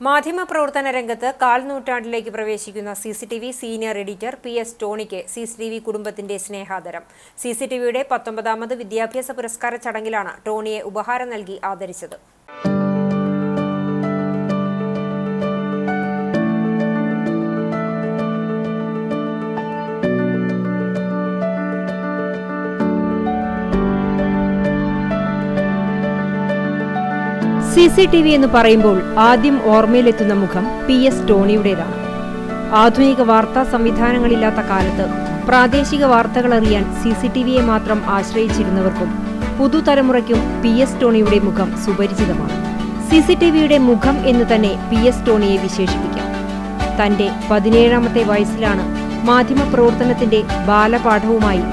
മാധ്യമപ്രവർത്തന രംഗത്ത് കാൽനൂറ്റാണ്ടിലേക്ക് പ്രവേശിക്കുന്ന C C T V senior editor P S tonic C C T V കുടുംബത്തിന്റെ സ്നേഹാദരം. സി സി ടി വിയുടെ പത്തൊമ്പതാമത് വിദ്യാഭ്യാസ പുരസ്കാര ചടങ്ങിലാണ് ടോണിയെ ഉപഹാരം നൽകി ആദരിച്ചത്. സി സി ടി വി എന്ന് പറയുമ്പോൾ ആദ്യം ഓർമ്മയിലെത്തുന്ന മുഖം പി എസ് ടോണിയുടേതാണ്. ആധുനിക വാർത്താ സംവിധാനങ്ങളില്ലാത്ത കാലത്ത് പ്രാദേശിക വാർത്തകൾ അറിയാൻ സി സി ടി വിയെ മാത്രം ആശ്രയിച്ചിരുന്നവർക്കും പുതുതലമുറയ്ക്കും പി എസ് ടോണിയുടെ മുഖം സുപരിചിതമാണ്. സി സി ടി വിയുടെ മുഖം എന്ന് തന്നെ പി എസ് ടോണിയെ വിശേഷിപ്പിക്കാം. തന്റെ പതിനേഴാമത്തെ വയസ്സിലാണ് മാധ്യമ പ്രവർത്തനത്തിന്റെ ബാലപാഠവുമായി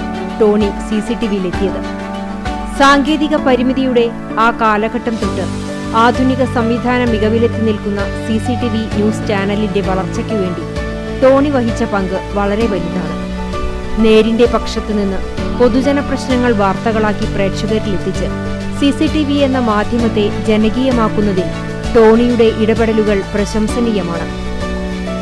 ടോണി സി സി ടി വിയിലെത്തിയത്. സാങ്കേതിക പരിമിതിയുടെ ആ കാലഘട്ടം തൊട്ട് ആധുനിക സംവിധാന മികവിലെത്തി നിൽക്കുന്ന C C T V news ചാനലിന്റെ വളർച്ചയ്ക്കു വേണ്ടി ടോണി വഹിച്ച പങ്ക് വളരെ വലുതാണ്. നേരിന്റെ പക്ഷത്തു നിന്ന് പൊതുജന പ്രശ്നങ്ങൾ വാർത്തകളാക്കി പ്രേക്ഷകരിലെത്തിച്ച് സി സി ടി വി എന്ന മാധ്യമത്തെ ജനകീയമാക്കുന്നതിൽ ടോണിയുടെ ഇടപെടലുകൾ പ്രശംസനീയമാണ്.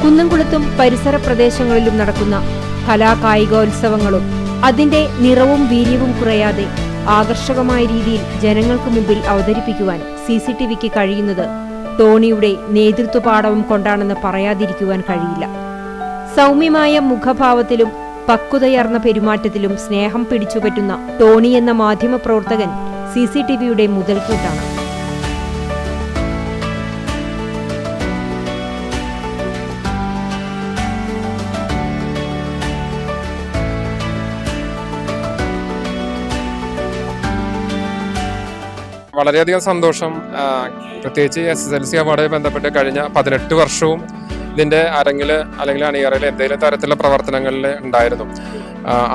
കുന്നംകുളത്തും പരിസര പ്രദേശങ്ങളിലും നടക്കുന്ന കലാകായികോത്സവങ്ങളും അതിന്റെ നിറവും വീര്യവും കുറയാതെ ആകർഷകമായ രീതിയിൽ ജനങ്ങൾക്ക് മുമ്പിൽ അവതരിപ്പിക്കുവാൻ സി സി ടി വിക്ക് കഴിയുന്നത് ടോണിയുടെ നേതൃത്വ പാഠവും കൊണ്ടാണെന്ന് പറയാതിരിക്കുവാൻ കഴിയില്ല. സൗമ്യമായ മുഖഭാവത്തിലും പക്വതയർന്ന പെരുമാറ്റത്തിലും സ്നേഹം പിടിച്ചുപറ്റുന്ന ടോണി എന്ന മാധ്യമപ്രവർത്തകൻ സി സി ടി വിയുടെ മുതൽക്കൂട്ടാണ്. വളരെയധികം സന്തോഷം. പ്രത്യേകിച്ച് എസ് എസ് എൽ സി അവാർഡുമായി ബന്ധപ്പെട്ട് കഴിഞ്ഞ പതിനെട്ട് വർഷവും ഇതിന്റെ അരങ്ങിൽ അല്ലെങ്കിൽ അണിയറയിൽ എന്തെങ്കിലും തരത്തിലുള്ള പ്രവർത്തനങ്ങളിൽ ഉണ്ടായിരുന്നു.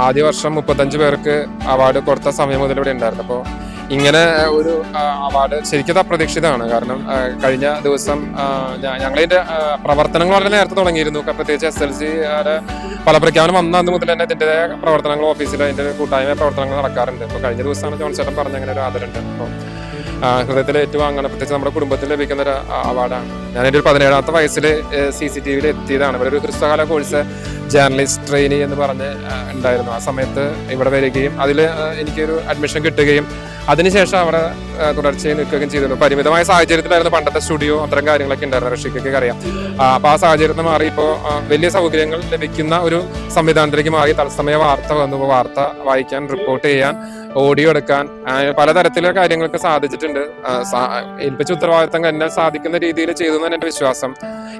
ആദ്യ വർഷം മുപ്പത്തഞ്ച് പേർക്ക് അവാർഡ് കൊടുത്ത സമയം മുതൽ ഇവിടെ ഉണ്ടായിരുന്നു. അപ്പോൾ ഇങ്ങനെ ഒരു അവാർഡ് ശരിക്കും അപ്രതീക്ഷിതമാണ്. കാരണം കഴിഞ്ഞ ദിവസം ഞങ്ങളിതിന്റെ പ്രവർത്തനങ്ങൾ വളരെ നേരത്തെ തുടങ്ങിയിരുന്നു. പ്രത്യേകിച്ച് എസ് എൽ സി പല പ്രഖ്യാപനം വന്ന അന്ന് മുതൽ തന്നെ ഇതിന്റെ പ്രവർത്തനങ്ങൾ ഓഫീസിൽ അതിന്റെ കൂട്ടായ്മ പ്രവർത്തനങ്ങൾ നടക്കാറുണ്ട്. അപ്പോൾ കഴിഞ്ഞ ദിവസമാണ് ജോൺ ചേട്ടൻ പറഞ്ഞ അങ്ങനെ ഒരു ആദരണ്ട് അപ്പോൾ ഹൃദയത്തിൽ അങ്ങനെ പ്രത്യേകിച്ച് നമ്മുടെ കുടുംബത്തിൽ ലഭിക്കുന്ന ഒരു അവാർഡാണ്. ഞാൻ എന്റെ ഒരു പതിനേഴാമത്തെ വയസ്സിൽ സി സി ടി വിയിൽ എത്തിയതാണ്. ഇവിടെ ഒരു ഹ്രസ്വകാല കോഴ്സ് ജേർണലിസ്റ്റ് ട്രെയിനി എന്ന് പറഞ്ഞ് ഉണ്ടായിരുന്നു. ആ സമയത്ത് ഇവിടെ വരികയും അതിൽ എനിക്കൊരു അഡ്മിഷൻ കിട്ടുകയും അതിനുശേഷം അവിടെ തുടർച്ചയായി നിൽക്കുകയും ചെയ്തിരുന്നു. പരിമിതമായ സാഹചര്യത്തിലായിരുന്നു പണ്ടത്തെ സ്റ്റുഡിയോ അത്തരം കാര്യങ്ങളൊക്കെ ഉണ്ടായിരുന്നു റഷ്യക്കൊക്കെ അറിയാം. അപ്പോൾ ആ സാഹചര്യത്തിൽ മാറി ഇപ്പോൾ വലിയ സൗകര്യങ്ങൾ ലഭിക്കുന്ന ഒരു സംവിധാനത്തിലേക്ക് മാറി. തത്സമയ വാർത്ത വന്നു. വാർത്ത വായിക്കാൻ റിപ്പോർട്ട് ചെയ്യാൻ ഓഡിയോ എടുക്കാൻ പലതരത്തിലുള്ള കാര്യങ്ങൾക്ക് സാധിച്ചിട്ടുണ്ട്. ഏൽപ്പിച്ച ഉത്തരവാദിത്തം എന്നെ സാധിക്കുന്ന രീതിയിൽ ചെയ്തു എന്നാണ് എന്റെ വിശ്വാസം.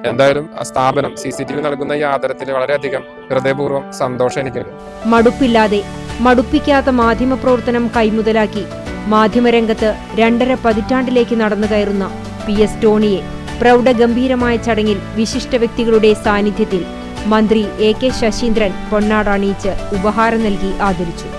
എന്തായാലും സ്ഥാപനം സി സി ടി വി നൽകുന്ന ഈ ആദരത്തിൽ വളരെയധികം ഹൃദയപൂർവം സന്തോഷം എനിക്കുണ്ട്. മടുപ്പില്ലാതെ മടുപ്പിക്കാത്ത മാധ്യമ പ്രവർത്തനം കൈമുതലാക്കി. മാധ്യമരംഗത്ത് രണ്ടര പതിറ്റാണ്ടിലേക്ക് നടന്നു കയറുന്ന പി എസ് ടോണിയെ പ്രൗഢഗംഭീരമായ ചടങ്ങിൽ വിശിഷ്ട വ്യക്തികളുടെ സാന്നിധ്യത്തിൽ മന്ത്രി എ കെ ശശീന്ദ്രൻ പൊന്നാടണിയിച്ച് ഉപഹാരം നൽകി ആദരിച്ചു.